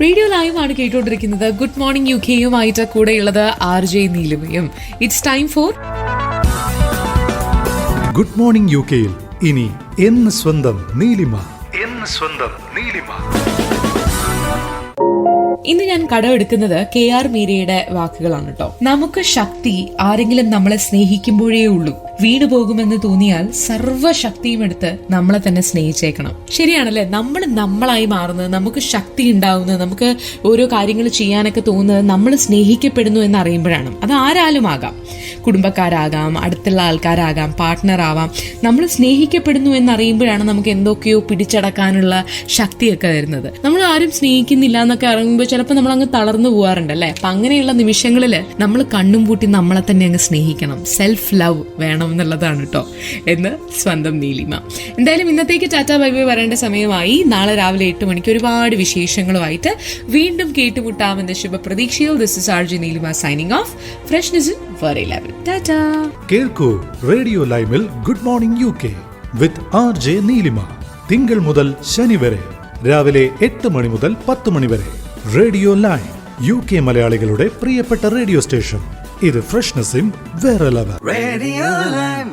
Radio live ആണ് കേട്ടുകൊണ്ടിരിക്കുന്നത് good morning U കെയുമായിട്ട് കൂടെയുള്ളത് R J നീലിമയും. It's time for good morning U കെയിൽ ഇനി എന്ന് സ്വന്തം നീലിമ. എന്ന് സ്വന്തം നീലിമ. ഇന്ന് ഞാൻ കടമെടുക്കുന്നത് കെ ആർ മീരയുടെ വാക്കുകളാണ് കേട്ടോ നമുക്ക് ശക്തി ആരെങ്കിലും നമ്മളെ സ്നേഹിക്കുമ്പോഴേ ഉള്ളൂ. വീണു പോകുമെന്ന് തോന്നിയാൽ സർവശക്തിയും എടുത്ത് നമ്മളെ തന്നെ സ്നേഹിച്ചേക്കണം. ശരിയാണല്ലേ? നമ്മൾ നമ്മളായി മാറുന്നത് നമുക്ക് ശക്തി ഉണ്ടാവുന്നത് നമുക്ക് ഓരോ കാര്യങ്ങൾ ചെയ്യാനൊക്കെ തോന്നുന്നത് നമ്മൾ സ്നേഹിക്കപ്പെടുന്നു എന്ന് അറിയുമ്പോഴാണ് അത് ആരാലും ആകാം. കുടുംബക്കാരാകാം അടുത്തുള്ള ആൾക്കാരാകാം പാർട്ട്ണർ ആവാം. നമ്മൾ സ്നേഹിക്കപ്പെടുന്നു എന്നറിയുമ്പോഴാണ് നമുക്ക് എന്തൊക്കെയോ പിടിച്ചടക്കാനുള്ള ശക്തിയൊക്കെ വരുന്നത്. നമ്മൾ ആരും സ്നേഹിക്കുന്നില്ല എന്നൊക്കെ അറിയുമ്പോൾ ചിലപ്പോൾ നമ്മൾ അങ്ങ് തളർന്നു പോകാറുണ്ട് അല്ലേ? അപ്പൊ അങ്ങനെയുള്ള നിമിഷങ്ങളിൽ നമ്മൾ കണ്ണും പൂട്ടി നമ്മളെ തന്നെ അങ്ങ് സ്നേഹിക്കണം. സെൽഫ് ലവ് വേണം എന്നുള്ളതാണ് കേട്ടോ എന്ന് സ്വന്തം നീലിമ. എന്തായാലും ഇന്നത്തേക്ക് ടാറ്റ ബൈ ബൈ വരേണ്ട സമയമായി. നാളെ രാവിലെ എട്ട് മണിക്ക് ഒരുപാട് വിശേഷങ്ങളുമായിട്ട് വീണ്ടും കേട്ടുമുട്ടാമെന്ന ശുഭപ്രതീക്ഷയിൽ this is R G Neelima signing off freshness very Tata. കേൾക്കൂ റേഡിയോ ലൈവിൽ good morning U K with R J Neelima. തിങ്കൾ മുതൽ ശനി വരെ. രാവിലെ എട്ട് മണി മുതൽ പത്ത് മണി വരെ. റേഡിയോ ലൈവ് യു കെ മലയാളികളുടെ പ്രിയപ്പെട്ട റേഡിയോ സ്റ്റേഷൻ. ഇത് ഫ്രഷ്നസിൻ വേറെ ലെവൽ റേഡിയോ Lime.